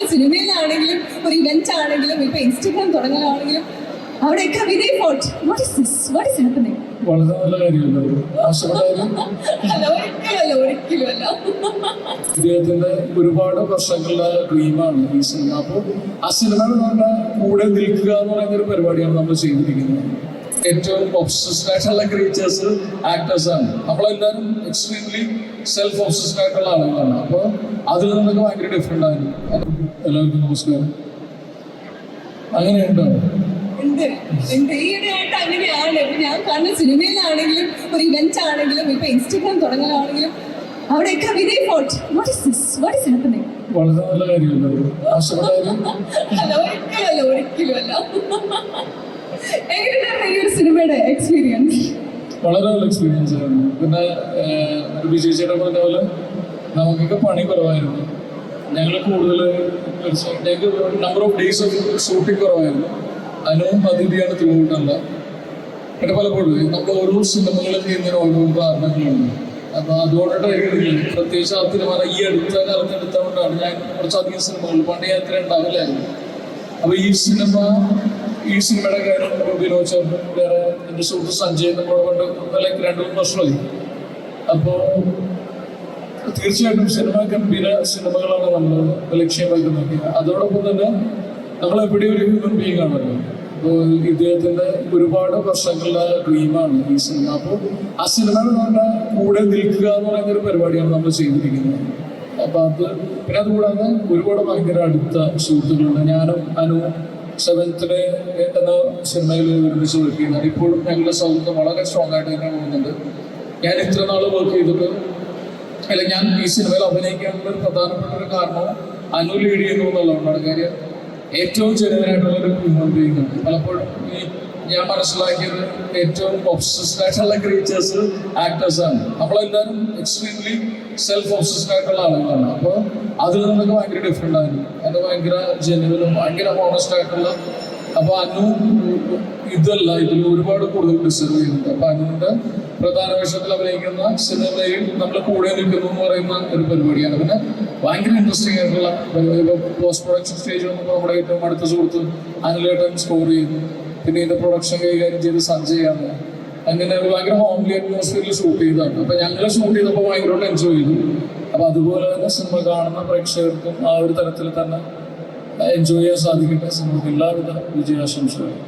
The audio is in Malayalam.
സിനിമയിലാണെങ്കിലും ഒരു ഇവന്റ് ആണെങ്കിലും ഇപ്പൊ ഇൻസ്റ്റഗ്രാം തുടങ്ങലാണെങ്കിലും അവിടെയൊക്കെ Vinay Forrt what is this what is happening വളരെ നല്ല കാര്യമല്ലേ അല്ല ഇദ്ദേഹത്തിന്റെ ഒരുപാട് വർഷങ്ങളുടെ ഡ്രീമാണ് ഈ സിനിമ. അപ്പോൾ ആ സിനിമ നമ്മുടെ കൂടെ നിൽക്കുക എന്ന് പറയുന്ന ഒരു പരിപാടിയാണ് നമ്മൾ ചെയ്തിരിക്കുന്നത് ഏറ്റവും ഒബ്സസ്ഡ് ആയിട്ടുള്ള ക്രീച്ചേഴ്സ് ആക്ടേഴ്സ് ആണ്. നമ്മളെല്ലാവരും എക്സ്ട്രീംലി സെൽഫ് ഒബ്സസ്ഡ് ആയിട്ടുള്ള ആളുകളാണ്. അപ്പോൾ അതിൽ നിന്നൊക്കെ ഭയങ്കര ഡിഫറെന്റ് ആയിരുന്നു. എല്ലാവർക്കും നമസ്കാരം. അങ്ങനെയുണ്ടോ? ഉണ്ട്. ഉണ്ട്. ഈയിടെയായിട്ട് അങ്ങനെയാണ്. ഇപ്പൊ ഞാൻ കാണുന്ന സിനിമയിലാണെങ്കിലും ഒരു ഇവന്റ് ആണെങ്കിലും ഇപ്പൊ ഇൻസ്റ്റഗ്രാം തുടങ്ങലാണെങ്കിലും അവിടെയൊക്കെ Vinay Forrt what is this what is happening വളരെ നല്ല കാര്യമല്ലോ? ഒരിക്കലല്ല അല്ല. എങ്ങനെയുണ്ടായിരുന്നു ഈ സിനിമയുടെ എക്സ്പീരിയൻസ് വളരെ നല്ല എക്സ്പീരിയൻസ് ആയിരുന്നു. പിന്നെ വിജയ് ചേട്ടൻ പറഞ്ഞ പോലെ നമുക്കൊക്കെ പണി കുറവായിരുന്നു. ഞങ്ങൾ കൂടുതൽ ഞങ്ങൾക്ക് നമ്പർ ഓഫ് ഡേയ്സ് ഷൂട്ടിംഗ് കുറവായിരുന്നു. അനുവും അതിഥിയാണ് ത്രൂട്ടല്ല പിന്നെ പലപ്പോഴും നമ്മൾ ഓരോ സിനിമകൾ ചെയ്യുന്നതിന് ഓരോ കാരണങ്ങളുണ്ട്. അപ്പൊ അതുകൊണ്ടിട്ടായിരിക്കും പ്രത്യേകിച്ച് ആ സിനിമ ഈ അടുത്ത കാലത്ത് എടുത്തുകൊണ്ടാണ് ഞാൻ കുറച്ചധികം സിനിമകൾ പണ്ട് യാത്ര ഉണ്ടാവില്ലായിരുന്നു. അപ്പൊ ഈ സിനിമ ഈ സിനിമയുടെ കാര്യം വിനോദ് ചേർന്നും വേറെ എന്റെ സുഹൃത്ത് സഞ്ജയ് നമ്മളെ കൊണ്ട് അല്ലെങ്കിൽ രണ്ട് മൂന്ന് വർഷമായി. അപ്പോൾ തീർച്ചയായിട്ടും സിനിമ ഗംഭീര സിനിമകളാണ് നമ്മൾ ലക്ഷ്യമാക്കുന്നത് അതോടൊപ്പം തന്നെ നമ്മൾ എവിടെ ഒരു ഹ്യൂമൻ ബീങ് ആണല്ലോ. അപ്പോൾ ഇദ്ദേഹത്തിന്റെ ഒരുപാട് വർഷങ്ങളുടെ ഡ്രീമാണ് ഈ സിനിമ. അപ്പോൾ ആ സിനിമയുടെ നമ്മുടെ കൂടെ നിൽക്കുക എന്ന് പറയുന്ന ഒരു പരിപാടിയാണ് നമ്മൾ ചെയ്തിരിക്കുന്നത്. അപ്പൊ അത് പിന്നെ അതുകൂടാതെ ഒരുപാട് ഭയങ്കര അടുത്ത സുഹൃത്തുക്കളുണ്ട്. ഞാനും അനു സെവൻത്തിലെ എന്ന സിനിമയിൽ ഒരുമിച്ച് വർക്ക് ചെയ്യുന്നത് ഇപ്പോഴും ഞങ്ങളുടെ സൗഹൃദം വളരെ സ്ട്രോങ് ആയിട്ട് തന്നെ പോകുന്നുണ്ട്. ഞാൻ ഇത്ര നാൾ വർക്ക് ചെയ്തിട്ട് അല്ല ഞാൻ ഈ സിനിമയിൽ അഭിനയിക്കാനുള്ള ഒരു പ്രധാനപ്പെട്ട ഒരു കാരണം അനു ലീഡ് ചെയ്യുന്നു എന്നുള്ളതുകൊണ്ടാണ്. കാര്യം ഏറ്റവും ചെറുതായിട്ടുള്ള ഒരു ഹ്യൂമൻ ബീങ് ആണ്. പലപ്പോഴും ഈ ഞാൻ മനസ്സിലാക്കിയത് ഏറ്റവും ഒബ്സസ്ഡ് ആയിട്ടുള്ള ക്രീച്ചേഴ്സ് ആക്ടേഴ്സ് ആണ്. നമ്മളെല്ലാവരും എക്സ്ട്രീംലി സെൽഫ് ഒബ്സസ്ഡ് ആയിട്ടുള്ള ആളുകളാണ്. അപ്പോൾ അതിൽ നിന്നൊക്കെ ഭയങ്കര ഡിഫറെന്റ് ആയിരുന്നു. അത് ഭയങ്കര ജനുവനും ഭയങ്കര ഹോണസ്റ്റ് ആയിട്ടുള്ള അപ്പൊ അനു ഇതല്ല ഇതിൽ ഒരുപാട് കൂടുതൽ ഡിസർവ് ചെയ്യുന്നുണ്ട്. അപ്പൊ അനുവിന്റെ പ്രധാന വേഷത്തിൽ അഭിനയിക്കുന്ന സിനിമയിൽ നമ്മൾ കൂടെ നിൽക്കുന്നു എന്ന് പറയുന്ന ഒരു പരിപാടിയാണ്. പിന്നെ ഭയങ്കര ഇൻട്രസ്റ്റിംഗ് ആയിട്ടുള്ള പോസ്റ്റ് പ്രൊഡക്ഷൻ സ്റ്റേജ് വന്നപ്പോൾ നമ്മുടെ ഏറ്റവും അടുത്ത സുഹൃത്ത് അനിലേട്ടൻ സ്കോർ ചെയ്യുന്നു. പിന്നെ ഇതിന്റെ പ്രൊഡക്ഷൻ കൈകാര്യം ചെയ്ത് സഞ്ജയാണ് അങ്ങനെ ഭയങ്കര ഹോംലി അറ്റ്മോസ്ഫിയറിൽ ഷൂട്ട് ചെയ്തതാണ്. അപ്പൊ ഞങ്ങൾ ഷൂട്ട് ചെയ്തപ്പോൾ ഭയങ്കരമായിട്ട് എൻജോയ് ചെയ്തു. അപ്പൊ അതുപോലെ തന്നെ സിനിമ കാണുന്ന പ്രേക്ഷകർക്കും ആ ഒരു തരത്തിൽ തന്നെ എൻജോയ് ചെയ്യാൻ സാധിക്കട്ടെ സിനിമയ്ക്ക് എല്ലാവിധ വിജയാശംസകളും.